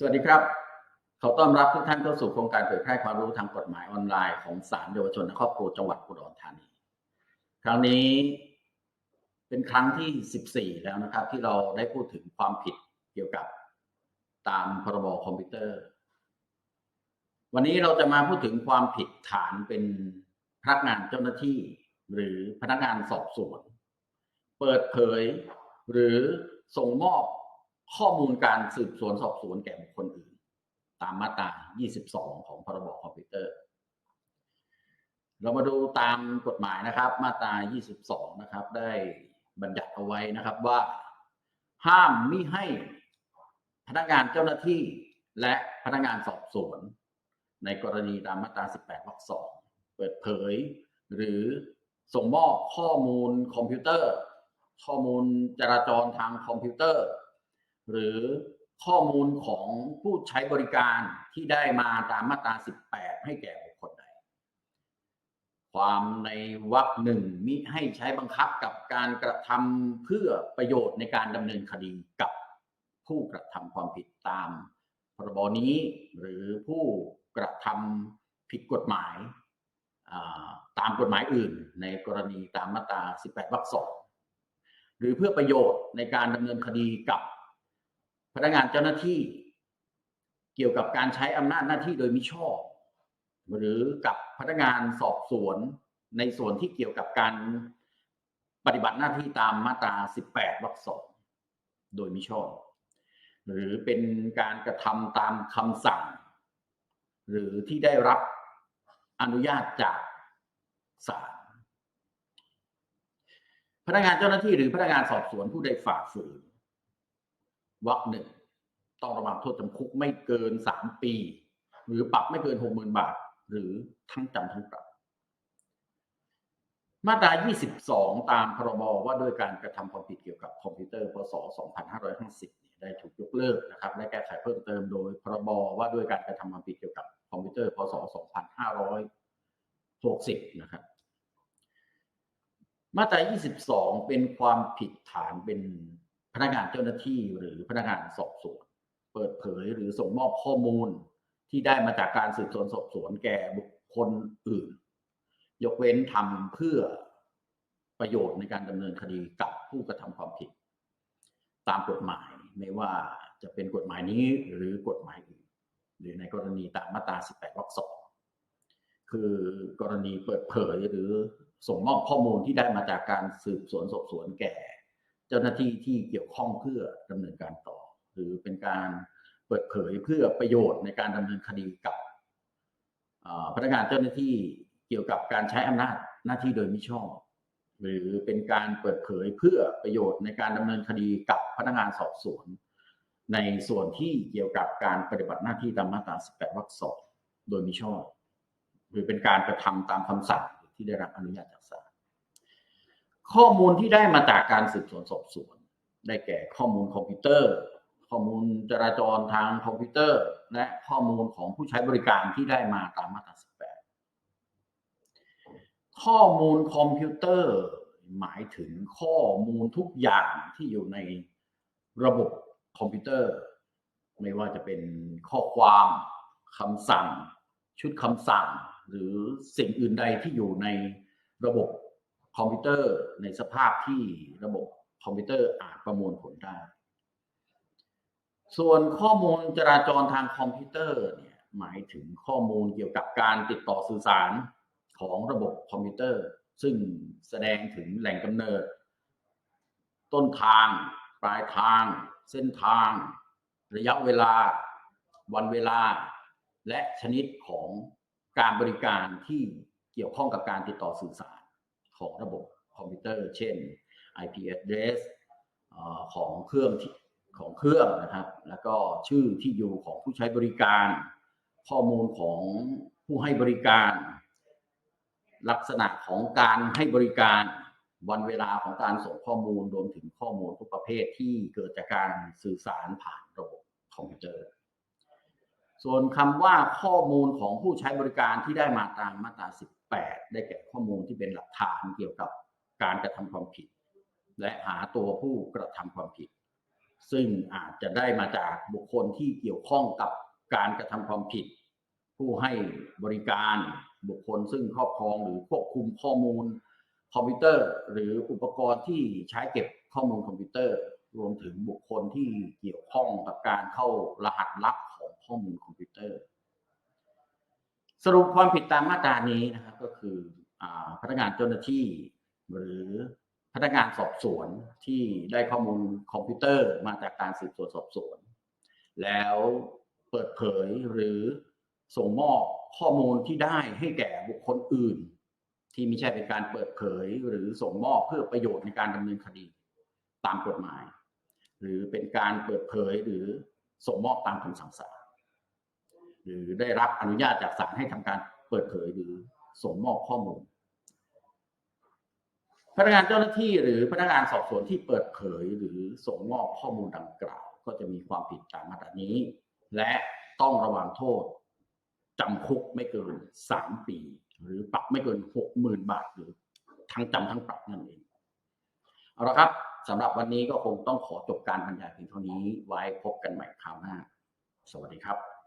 สวัสดีครับขอต้อนรับทุกท่านเข้าสู่โครงการเผยแพร่ความรู้ทางกฎหมายออนไลน์ของศาลเยาวชนและครอบครัวจังหวัดอุดรธานี ครั้งนี้เป็นครั้งที่ 14 แล้วนะครับ ที่เราได้พูดถึงความผิดเกี่ยวกับตามพรบคอมพิวเตอร์ วันนี้เราจะมาพูดถึงความผิดฐานเป็นพนักงานเจ้าหน้าที่ หรือพนักงานสอบสวน เปิดเผย หรือส่งมอบ ข้อมูลการสืบสวนสอบสวนแก่บุคคลอื่น ตามมาตรา 22 ของพรบคอมพิวเตอร์ เรามาดูตามกฎหมายนะครับ มาตรา 22 นะครับ ได้บัญญัติเอาไว้นะครับว่า ห้ามมิให้พนักงานเจ้าหน้าที่และพนักงานสอบสวน ในกรณีตามมาตรา 18 วรรคสองเปิดเผย หรือส่งมอบข้อมูลคอมพิวเตอร์ ข้อมูลจราจรทางคอมพิวเตอร์ หรือข้อมูลของผู้ใช้บริการที่ได้มาตามมาตรา 18 ให้แก่บุคคลใด ความในวรรคหนึ่งมิให้ใช้บังคับกับการกระทำเพื่อประโยชน์ในการดำเนินคดีกับผู้กระทำความผิดตามพรบนี้หรือผู้กระทำผิดกฎหมายตามกฎหมายอื่น ในกรณีตามมาตรา 18 วรรคสองหรือเพื่อประโยชน์ในการดำเนินคดีกับ พนักงานเจ้าหน้าที่ เกี่ยวกับการใช้อำนาจหน้าที่โดยมิชอบ หรือกับพนักงานสอบสวนในส่วนที่เกี่ยวกับการปฏิบัติหน้าที่ตามมาตรา 18 วรรคสองโดยมิชอบ หรือเป็นการกระทำตามคำสั่ง หรือที่ได้รับอนุญาตจากศาลพนักงานเจ้าหน้าที่หรือพนักงานสอบสวนผู้ใดฝ่าฝืน วรรคหนึ่งต้องระวังโทษจำคุกไม่เกินสามปี หรือปรับไม่เกินหกหมื่นบาท หรือทั้งจำทั้งปรับ มาตรา 22 ตามพรบว่าด้วยการกระทำความผิดเกี่ยวกับคอมพิวเตอร์พศ 2550เนี่ยได้ถูกยกเลิกนะครับ และแก้ไขเพิ่มเติมโดยพรบว่าด้วยการกระทำความผิดเกี่ยวกับคอมพิวเตอร์พศ 2560 นะครับมาตรา 22 เป็นความผิดฐานเป็น พนักงานเจ้าหน้าที่หรือพนักงานสอบสวน เปิดเผยหรือส่งมอบข้อมูลที่ได้มาจากการสืบสวนสอบสวนแก่บุคคลอื่น ยกเว้นทำเพื่อประโยชน์ในการดำเนินคดีกับผู้กระทำความผิด ตามกฎหมายไม่ว่าจะเป็นกฎหมายนี้หรือกฎหมายอื่น หรือในกรณีตามมาตรา 18 วรรคสองคือกรณีเปิดเผยหรือส่งมอบข้อมูลที่ได้มาจากการสืบสวนสอบสวนแก่ เจ้าหน้าที่ที่เกี่ยวข้องเพื่อดำเนินการต่อ หรือเป็นการเปิดเผยเพื่อประโยชน์ในการดำเนินคดีกับพนักงานเจ้าหน้าที่เกี่ยวกับการใช้อำนาจหน้าที่โดยมิชอบ หรือเป็นการเปิดเผยเพื่อประโยชน์ในการดำเนินคดีกับพนักงานสอบสวน ในส่วนที่เกี่ยวกับการปฏิบัติหน้าที่ตามมาตรา 18 วรรคสองโดยมิชอบ หรือเป็นการกระทำตามคำสั่งที่ได้รับอนุญาตจากศาล ข้อมูลที่ได้มาจากการสืบสวนสอบสวน ได้แก่ข้อมูลคอมพิวเตอร์ ข้อมูลจราจรทางคอมพิวเตอร์ และข้อมูลของผู้ใช้บริการที่ได้มาตามมาตรา 18 ข้อมูลคอมพิวเตอร์ หมายถึงข้อมูลทุกอย่างที่อยู่ในระบบคอมพิวเตอร์ ไม่ว่าจะเป็นข้อความคำสั่ง ชุดคำสั่ง หรือสิ่งอื่นใดที่อยู่ในระบบ คอมพิวเตอร์ในสภาพที่ระบบคอมพิวเตอร์อาจประมวลผลได้ ส่วนข้อมูลจราจรทางคอมพิวเตอร์เนี่ยหมายถึงข้อมูลเกี่ยวกับการติดต่อสื่อสารของระบบคอมพิวเตอร์ ซึ่งแสดงถึงแหล่งกำเนิด ต้นทาง ปลายทาง เส้นทาง ระยะเวลา วันเวลา และชนิดของการบริการที่เกี่ยวข้องกับการติดต่อสื่อสาร ของระบบคอมพิวเตอร์ เช่น IP address ของเครื่องของเครื่องนะครับ แล้วก็ชื่อที่อยู่ของผู้ใช้บริการ ข้อมูลของผู้ให้บริการ ลักษณะของการให้บริการวันเวลาของการส่งข้อมูลรวมถึงข้อมูลทุกประเภทที่เกิดจากการสื่อสารผ่านระบบคอมพิวเตอร์ ส่วนคำว่าข้อมูลของผู้ใช้บริการที่ได้มาตามมาตรา 8 ได้แก่ข้อมูลที่เป็นหลักฐานเกี่ยวกับการกระทำความผิด และหาตัวผู้กระทำความผิด ซึ่งอาจจะได้มาจากบุคคลที่เกี่ยวข้องกับการกระทำความผิด ผู้ให้บริการบุคคลซึ่งครอบครองหรือควบคุมข้อมูลคอมพิวเตอร์ หรืออุปกรณ์ที่ใช้เก็บข้อมูลคอมพิวเตอร์ รวมถึงบุคคลที่เกี่ยวข้องกับการเข้ารหัสลับของข้อมูลคอมพิวเตอร์ สรุปความผิดตามมาตรานี้นะครับ ก็คืออพนักงานเจ้าหน้าที่ หรือพนักงานสอบสวนที่ได้ข้อมูลคอมพิวเตอร์มาจากการสืบสวนสอบสวน แล้วเปิดเผยหรือส่งมอบข้อมูลที่ได้ให้แก่บุคคลอื่น ที่ไม่ใช่เป็นการเปิดเผย หรือส่งมอบเพื่อประโยชน์ในการดำเนินคดีตามกฎหมาย หรือเป็นการเปิดเผยหรือส่งมอบตามคำสั่งศาล หรือได้รับอนุญาตจากศาลให้ทำการเปิดเผยหรือส่งมอบข้อมูล พนักงานเจ้าหน้าที่หรือพนักงานสอบสวนที่เปิดเผยหรือส่งมอบข้อมูลดังกล่าว ก็จะมีความผิดตามมาตรานี้ และต้องระวังโทษจำคุกไม่เกินสามปี หรือปรับไม่เกินหกหมื่นบาท หรือทั้งจำทั้งปรับนั่นเอง เอาละครับสำหรับวันนี้ก็คงต้องขอจบการบรรยายเพียงเท่านี้ ไว้พบกันใหม่คราวหน้า สวัสดีครับ